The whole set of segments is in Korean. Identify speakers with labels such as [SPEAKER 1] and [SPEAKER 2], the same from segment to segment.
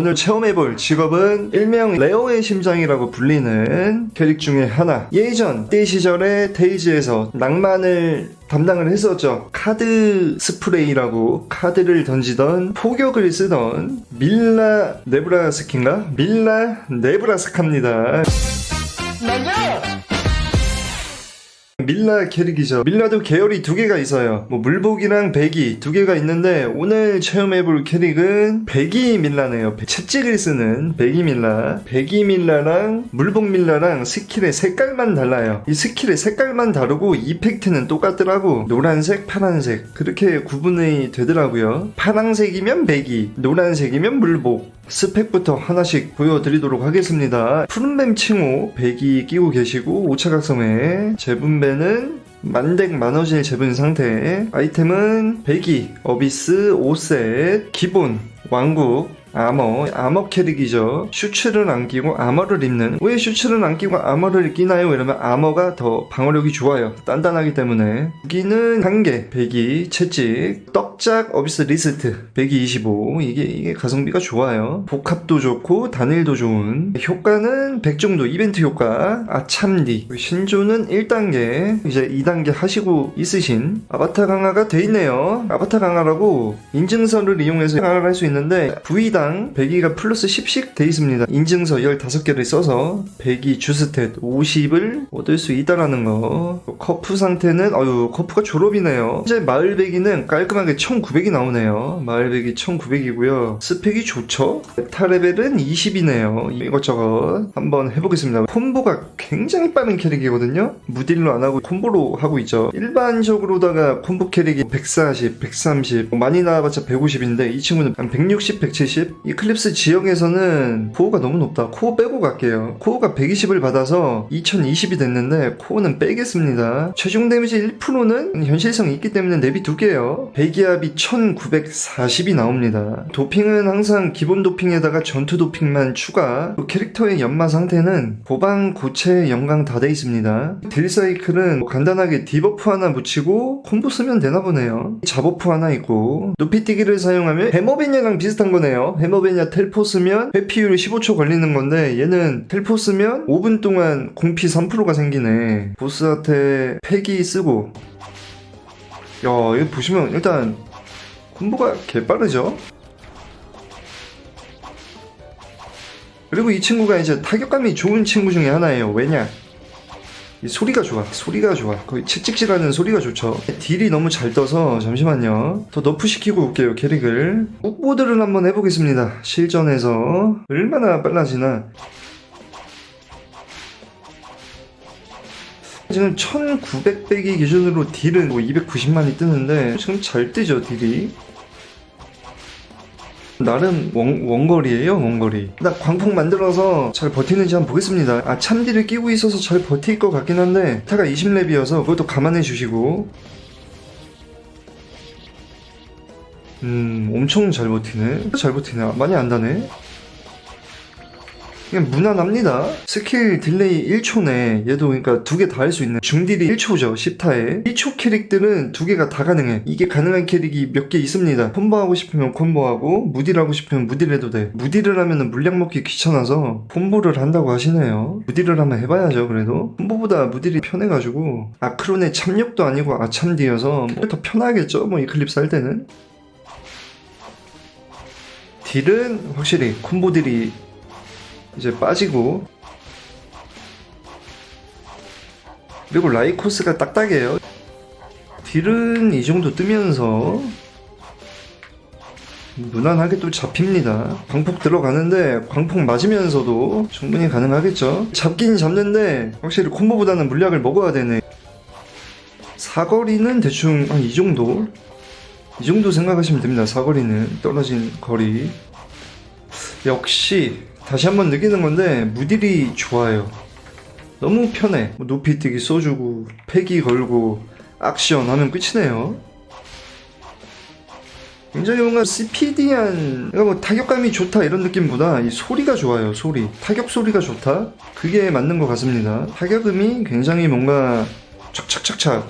[SPEAKER 1] 오늘 체험해볼 직업은 일명 레오의 심장이라고 불리는 캐릭 중에 하나. 예전 때 시절에 데이지에서 낭만을 담당을 했었죠. 카드 스프레이라고 카드를 던지던 포격을 쓰던 밀라 네브라스키인가? 밀라 네브라스카입니다. 밀라 캐릭이죠. 밀라도 계열이 두 개가 있어요. 뭐 물복이랑 백이 두 개가 있는데 오늘 체험해볼 캐릭은 백이 밀라네요. 채찍을 쓰는 백이 밀라. 백이 밀라랑 물복 밀라랑 스킬의 색깔만 달라요. 이 스킬의 색깔만 다르고 이펙트는 똑같더라고. 노란색, 파란색 그렇게 구분이 되더라고요. 파란색이면 백이, 노란색이면 물복. 스펙부터 하나씩 보여드리도록 하겠습니다. 푸른뱀 칭호 백이 끼고 계시고 오차각성에 재분배는 만덱 만어질 재분 상태 아이템은 배기, 어비스, 5셋, 기본, 왕국, 아머, 아머 캐릭이죠. 슈츠를 안 끼고 아머를 입는. 왜 슈츠를 안 끼고 아머를 끼나요? 이러면 아머가 더 방어력이 좋아요. 단단하기 때문에. 무기는 한개, 배기, 채찍, 떡작, 어비스 리스트, 125. 이게, 이게 가성비가 좋아요. 복합도 좋고, 단일도 좋은. 효과는 100 정도, 이벤트 효과. 아참리. 신조는 1단계, 이제 2단계 하시고 있으신 아바타 강화가 돼 있네요. 아바타 강화라고 인증서를 이용해서 강화를 할 수 있는데, V단 100g당 100이가 플러스 10씩 돼 있습니다. 인증서 15개를 써서 100이 주스탯 50을 얻을 수 있다라는 거. 커프 상태는 아유 커프가 졸업이네요. 이제 마을배기는 깔끔하게 1900이 나오네요. 마을배기 1900이고요. 스펙이 좋죠? 메타레벨은 20이네요. 이것저것 한번 해보겠습니다. 콤보가 굉장히 빠른 캐릭이거든요. 무딜로 안 하고 콤보로 하고 있죠. 일반적으로다가 콤보 캐릭이 140, 130 많이 나와봤자 150인데 이 친구는 한 160, 170 이클립스 지역에서는 코어가 너무 높다. 코어 빼고 갈게요. 코어가 120을 받아서 2020이 됐는데 코어는 빼겠습니다. 최종 데미지 1%는 현실성이 있기 때문에 내비 두 개예요. 배기압이 1940이 나옵니다. 도핑은 항상 기본 도핑에다가 전투 도핑만 추가. 또 캐릭터의 연마 상태는 고방, 고체, 영강 다돼 있습니다. 딜 사이클은 뭐 간단하게 디버프 하나 붙이고 콤보 쓰면 되나 보네요. 잡버프 하나 있고 높이뛰기를 사용하면 해머베냐랑 비슷한 거네요. 해머베냐 텔포 쓰면 회피율이 15초 걸리는 건데 얘는 텔포 쓰면 5분 동안 공피 3%가 생기네. 보스한테 패기 쓰고 야 이거 보시면 일단 콤보가 개빠르죠? 그리고 이 친구가 이제 타격감이 좋은 친구 중에 하나예요. 왜냐? 이 소리가 좋아. 소리가 좋아. 거의 칙칙질하는 소리가 좋죠. 딜이 너무 잘 떠서 잠시만요. 더 너프 시키고 올게요. 캐릭을. 꾹보드를 한번 해보겠습니다. 실전에서 얼마나 빨라지나. 지금 1900배기 기준으로 딜은 뭐 290만이 뜨는데 지금 잘 뜨죠 딜이 나름 원, 원거리예요 원거리. 나 광폭 만들어서 잘 버티는지 한번 보겠습니다. 아 참디를 끼고 있어서 잘 버틸 것 같긴 한데 타가 20렙이어서 그것도 감안해 주시고. 음 엄청 잘 버티네. 잘 버티네. 많이 안다네 그냥 무난합니다. 스킬 딜레이 1초네. 얘도 그러니까 두 개 다 할 수 있는 중딜이 1초죠. 10타에. 1초 캐릭들은 두 개가 다 가능해. 이게 가능한 캐릭이 몇 개 있습니다. 콤보하고 싶으면 콤보하고 무딜하고 싶으면 무딜 해도 돼. 무딜을 하면은 물량 먹기 귀찮아서 콤보를 한다고 하시네요. 무딜을 한번 해봐야죠. 그래도 콤보보다 무딜이 편해가지고 아크론의 참력도 아니고 아참디여서 더 편하겠죠. 뭐 이클립스 할 때는. 딜은 확실히 콤보 딜이 이제 빠지고. 그리고 라이코스가 딱딱해요. 딜은 이 정도 뜨면서 무난하게 또 잡힙니다. 광폭 들어가는데 광폭 맞으면서도 충분히 가능하겠죠? 잡긴 잡는데 확실히 콤보보다는 물약을 먹어야 되네. 사거리는 대충 한 이 정도? 이 정도 생각하시면 됩니다. 사거리는 떨어진 거리. 역시 다시 한번 느끼는 건데 무딜이 좋아요. 너무 편해. 뭐 높이 뛰기 써주고 패기 걸고 액션 하면 끝이네요. 굉장히 뭔가 스피디한, 그러니까 뭐 타격감이 좋다 이런 느낌보다 이 소리가 좋아요. 소리. 타격 소리가 좋다. 그게 맞는 것 같습니다. 타격음이 굉장히 뭔가 착착착착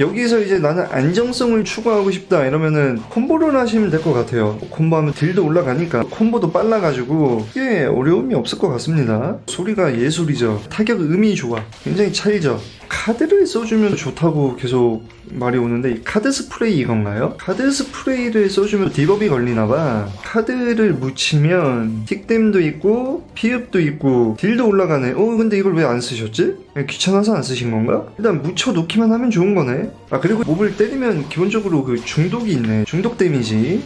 [SPEAKER 1] 여기서 이제 나는 안정성을 추구하고 싶다 이러면은 콤보를 하시면 될 것 같아요. 콤보하면 딜도 올라가니까 콤보도 빨라가지고 꽤 어려움이 없을 것 같습니다. 소리가 예술이죠. 타격 음이 좋아. 굉장히 찰죠. 카드를 써주면 좋다고 계속 말이 오는데 이 카드 스프레이 이건가요? 카드 스프레이를 써주면 디버비 걸리나봐. 카드를 묻히면 틱댐도 있고 피읍도 있고 딜도 올라가네. 어 근데 이걸 왜 안 쓰셨지? 그냥 귀찮아서 안 쓰신 건가? 일단 묻혀 놓기만 하면 좋은 거네. 아 그리고 몹을 때리면 기본적으로 그 중독이 있네. 중독 데미지.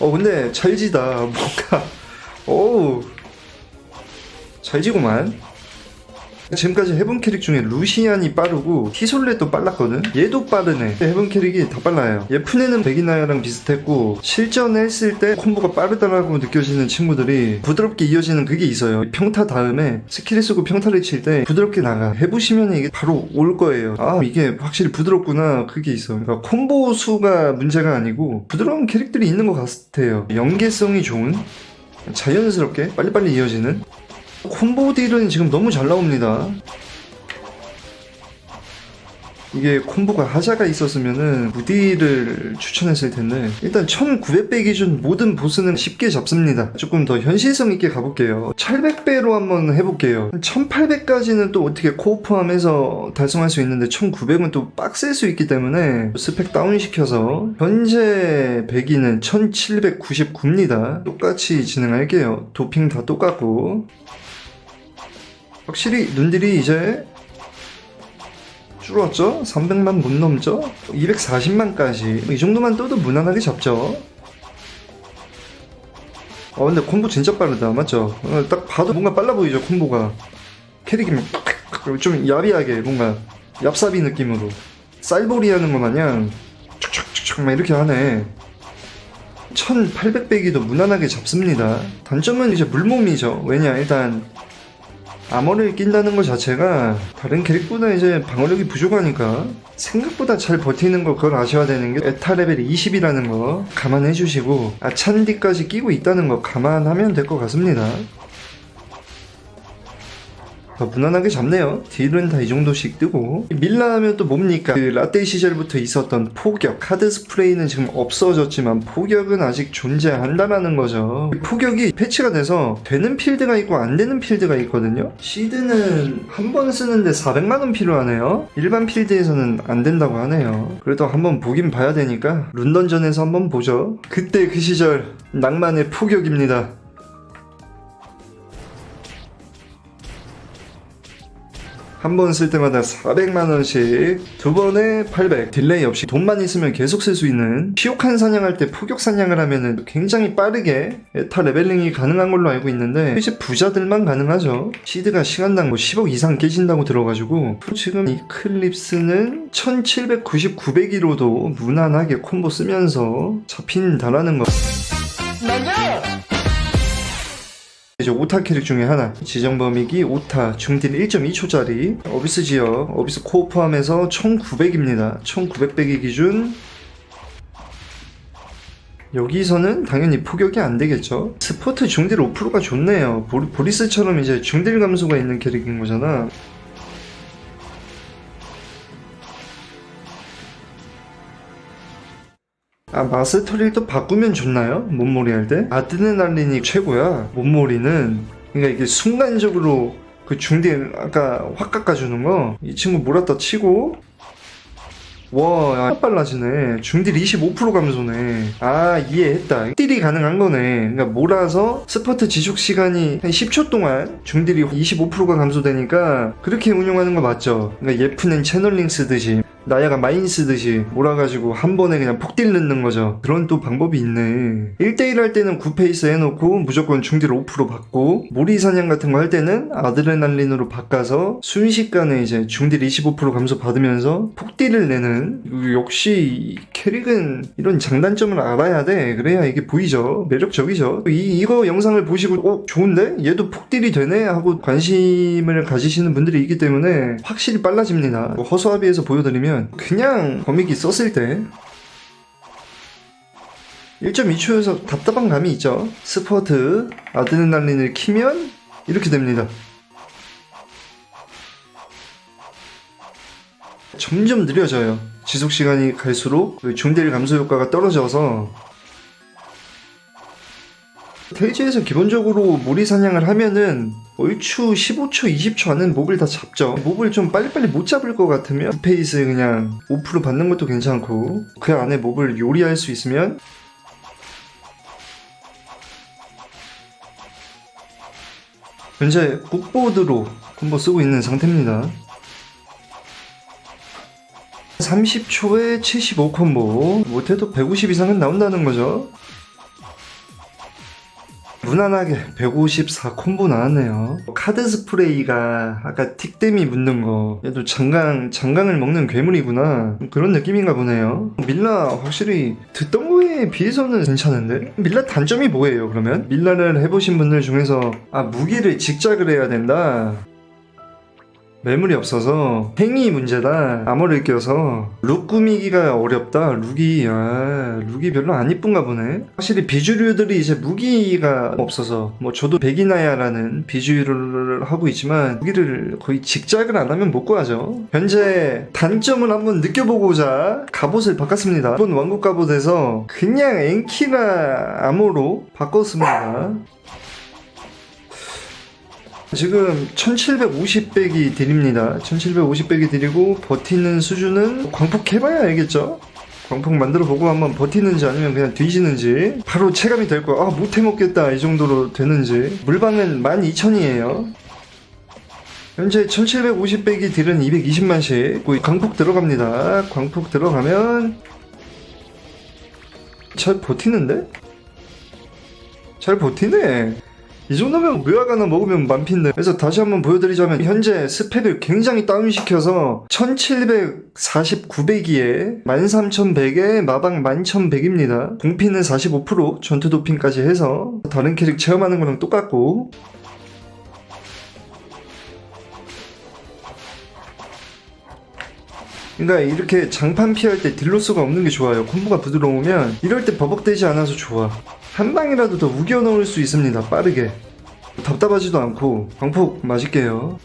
[SPEAKER 1] 어 근데 찰지다. 뭔가 어우 찰지구만. 지금까지 해본 캐릭 중에 루시안이 빠르고 티솔렛도 빨랐거든? 얘도 빠르네. 해본 캐릭이 더 빨라요. 얘 푸네는 베기나야랑 비슷했고 실전했을 때 콤보가 빠르다라고 느껴지는 친구들이 부드럽게 이어지는 그게 있어요. 평타 다음에 스킬을 쓰고 평타를 칠 때 부드럽게 나가. 해보시면 이게 바로 올 거예요. 아 이게 확실히 부드럽구나 그게 있어. 그러니까 콤보 수가 문제가 아니고 부드러운 캐릭들이 있는 것 같아요. 연계성이 좋은 자연스럽게 빨리빨리 이어지는 콤보 딜은 지금 너무 잘 나옵니다. 이게 콤보가 하자가 있었으면은 무디를 추천했을 텐데 일단 1900배 기준 모든 보스는 쉽게 잡습니다. 조금 더 현실성 있게 가볼게요. 800배로 한번 해볼게요. 1800까지는 또 어떻게 코어포함해서 달성할 수 있는데 1900은 또 빡셀 수 있기 때문에 스펙 다운 시켜서 현재 배기는 1799입니다. 똑같이 진행할게요. 도핑 다 똑같고 확실히 눈들이 이제 줄었죠? 300만 못 넘죠? 240만까지. 이 정도만 떠도 무난하게 잡죠? 어 근데 콤보 진짜 빠르다. 맞죠? 어, 딱 봐도 뭔가 빨라 보이죠 콤보가. 캐릭이 막좀 야비하게 뭔가 얍삽이 느낌으로. 쌀보리 하는 거 마냥 촉촉촉촉 막 이렇게 하네. 1800배기도 무난하게 잡습니다. 단점은 이제 물몸이죠. 왜냐 일단 아머를 낀다는 것 자체가 다른 캐릭보다 이제 방어력이 부족하니까 생각보다 잘 버티는 거 그걸 아셔야 되는 게 에타 레벨이 20이라는 거 감안해 주시고 아찬디까지 끼고 있다는 거 감안하면 될 것 같습니다. 어, 무난하게 잡네요. 딜은 다 이 정도씩 뜨고 밀라 하면 또 뭡니까? 그 라떼 시절부터 있었던 포격 카드 스프레이는 지금 없어졌지만 포격은 아직 존재한다라는 거죠. 포격이 패치가 돼서 되는 필드가 있고 안 되는 필드가 있거든요. 시드는 한 번 쓰는데 400만 원 필요하네요. 일반 필드에서는 안 된다고 하네요. 그래도 한번 보긴 봐야 되니까 룬던전에서 한번 보죠. 그때 그 시절 낭만의 포격입니다. 한 번 쓸 때마다 400만 원씩, 두 번에 800. 딜레이 없이 돈만 있으면 계속 쓸 수 있는, 피옥한 사냥할 때 포격 사냥을 하면은 굉장히 빠르게 에타 레벨링이 가능한 걸로 알고 있는데, 이제 부자들만 가능하죠. 시드가 시간당 뭐 10억 이상 깨진다고 들어가지고, 지금 이 클립스는 1799배기로도 무난하게 콤보 쓰면서 잡힌다라는 거. 이제 오타 캐릭 중에 하나. 지정 범위기 오타 중딜 1.2초짜리. 어비스 지역 어비스 코어 포함해서 1900입니다. 1900배기 기준. 여기서는 당연히 포격이 안 되겠죠? 스포트 중딜 5%가 좋네요. 보리, 보리스처럼 이제 중딜 감소가 있는 캐릭인 거잖아 아 마스터를 또 바꾸면 좋나요? 몸놀이 할 때? 아드레날린이 최고야 몸놀이는 그러니까 이게 순간적으로 그 중딜 아까 확 깎아주는 거 이 친구 몰았다 치고 와, 야, 빨라지네. 중딜 25% 감소네. 아, 이해했다. 딜이 가능한 거네. 그러니까 몰아서 스퍼트 지속 시간이 한 10초 동안 중딜이 25%가 감소되니까 그렇게 운용하는 거 맞죠? 그러니까 예프는 채널링 쓰듯이 나야가 마인 쓰듯이 몰아가지고 한 번에 그냥 폭딜 넣는 거죠. 그런 또 방법이 있네. 1대1 할 때는 9페이스 해놓고 무조건 중딜 5% 받고 모리 사냥 같은 거 할 때는 아드레날린으로 바꿔서 순식간에 이제 중딜 25% 감소 받으면서 폭딜을 내는 역시 이 캐릭은 이런 장단점을 알아야 돼. 그래야 이게 보이죠. 매력적이죠. 이, 이거 영상을 보시고 어 좋은데? 얘도 폭딜이 되네? 하고 관심을 가지시는 분들이 있기 때문에 확실히 빨라집니다. 뭐 허수아비에서 보여드리면 그냥 범위기 썼을 때 1.2초여서 답답한 감이 있죠. 스퍼트 아드레날린을 키면 이렇게 됩니다. 점점 느려져요. 지속 시간이 갈수록 그 중딜 감소 효과가 떨어져서 테이지에서 기본적으로 무리 사냥을 하면은 얼추 15초, 20초 안에 몹을 다 잡죠. 몹을 좀 빨리빨리 못 잡을 것 같으면 스페이스 그냥 5% 받는 것도 괜찮고 그 안에 몹을 요리할 수 있으면 현재 국보드로 콤보 쓰고 있는 상태입니다. 30초에 75 콤보 못해도 150 이상은 나온다는 거죠. 무난하게 154 콤보 나왔네요. 카드 스프레이가 아까 틱댐이 묻는 거 얘도 장강 장강을 먹는 괴물이구나 그런 느낌인가 보네요. 밀라 확실히 듣던 거에 비해서는 괜찮은데 밀라 단점이 뭐예요 그러면? 밀라를 해보신 분들 중에서 아 무기를 직작을 해야 된다 매물이 없어서 행위 문제다. 암호를 껴서. 룩 꾸미기가 어렵다. 룩이. 아 룩이 별로 안 이쁜가 보네. 확실히 비주류들이 이제 무기가 없어서 뭐 저도 백이나야라는 비주류를 하고 있지만 무기를 거의 직작을 안 하면 못 구하죠. 현재 단점을 한번 느껴보고자 갑옷을 바꿨습니다. 이번 왕국 갑옷에서 그냥 엔키나 암호로 바꿨습니다 지금 1750백이 드립니다. 1750백이 드리고 버티는 수준은 광폭 해봐야 알겠죠? 광폭 만들어 보고 한번 버티는지 아니면 그냥 뒤지는지 바로 체감이 될 거야. 아 못해 먹겠다 이 정도로 되는지 물방은 12,000이에요. 현재 1750백이 딜은 220만씩 그 광폭 들어갑니다. 광폭 들어가면 잘 버티는데? 잘 버티네. 이 정도면 묘약 하나 먹으면 만피인데. 그래서 다시 한번 보여드리자면 현재 스펙을 굉장히 다운시켜서 1749배기에 13100에 마방 11100입니다. 공피는 45% 전투 도핑까지 해서 다른 캐릭 체험하는 거랑 똑같고. 그러니까 이렇게 장판 피할 때 딜로스가 없는 게 좋아요. 콤보가 부드러우면 이럴 때 버벅대지 않아서 좋아 한 방이라도 더 우겨 넣을 수 있습니다. 빠르게. 답답하지도 않고 광폭 맞을게요.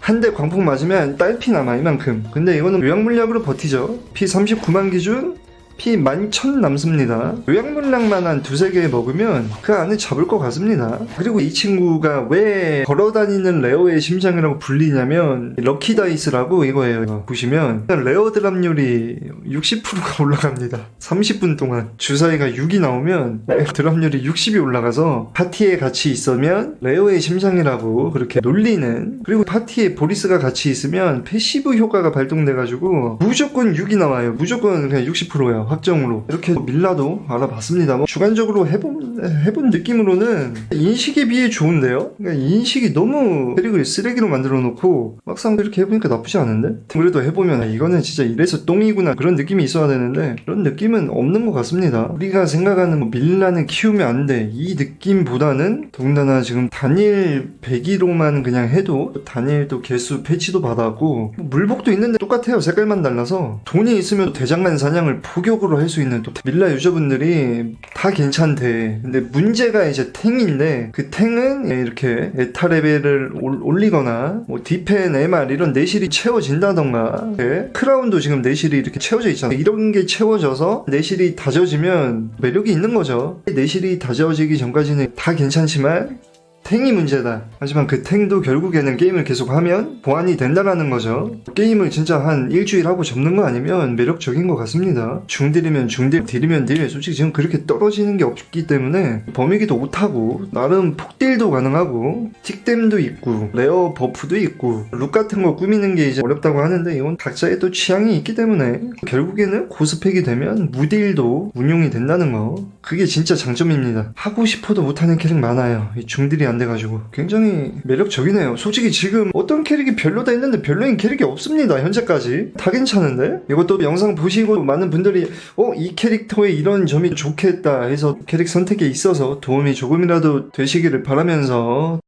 [SPEAKER 1] 한 대 광폭 맞으면 딸피 남아 이만큼. 근데 이거는 요약 물약으로 버티죠. 피 39만 기준 피 11,000 남습니다. 요약물량만 한 두세 개 먹으면 그 안에 잡을 것 같습니다. 그리고 이 친구가 왜 걸어다니는 레어의 심장이라고 불리냐면 럭키 다이스라고 이거예요. 이거 보시면 레어 드랍률이 60%가 올라갑니다. 30분 동안 주사위가 6이 나오면 드랍률이 60이 올라가서 파티에 같이 있으면 레어의 심장이라고 그렇게 놀리는 그리고 파티에 보리스가 같이 있으면 패시브 효과가 발동돼가지고 무조건 6이 나와요. 무조건 그냥 60% 야. 확정으로 이렇게 밀라도 알아봤습니다. 뭐 주관적으로 해본 해본 느낌으로는 인식에 비해 좋은데요. 그러니까 인식이 너무 캐릭을 쓰레기로 만들어 놓고 막상 이렇게 해보니까 나쁘지 않은데. 그래도 해보면 아, 이거는 진짜 이래서 똥이구나 그런 느낌이 있어야 되는데 그런 느낌은 없는 것 같습니다. 우리가 생각하는 뭐 밀라는 키우면 안 돼. 이 느낌보다는 더군다나 지금 단일 100기로만 그냥 해도 단일도 개수 패치도 받았고 뭐 물복도 있는데 똑같아요. 색깔만 달라서 돈이 있으면 대장간 사냥을 포 격으로 할 수 있는 또 밀라 유저분들이 다 괜찮대. 근데 문제가 이제 탱인데 그 탱은 이렇게 에타 레벨을 올- 올리거나 뭐 디펜, MR 이런 내실이 채워진다던가 예? 크라운도 지금 내실이 이렇게 채워져 있잖아. 이런 게 채워져서 내실이 다져지면 매력이 있는 거죠. 내실이 다져지기 전까지는 다 괜찮지만 탱이 문제다. 하지만 그 탱도 결국에는 게임을 계속하면 보완이 된다라는 거죠. 게임을 진짜 한 일주일 하고 접는 거 아니면 매력적인 것 같습니다. 중딜이면 중딜, 딜이면 딜. 솔직히 지금 그렇게 떨어지는 게 없기 때문에 범위기도 못하고 나름 폭딜도 가능하고 틱댐도 있고 레어 버프도 있고 룩 같은 거 꾸미는 게 이제 어렵다고 하는데 이건 각자의 또 취향이 있기 때문에 결국에는 고스펙이 되면 무딜도 운용이 된다는 거 그게 진짜 장점입니다. 하고 싶어도 못하는 캐릭 많아요. 이 중딜이 안 돼가지고 굉장히 매력적이네요. 솔직히 지금 어떤 캐릭이 별로다 했는데 별로인 캐릭이 없습니다. 현재까지 다 괜찮은데 이것도 영상 보시고 많은 분들이 어 이 캐릭터의 이런 점이 좋겠다 해서 캐릭 선택에 있어서 도움이 조금이라도 되시기를 바라면서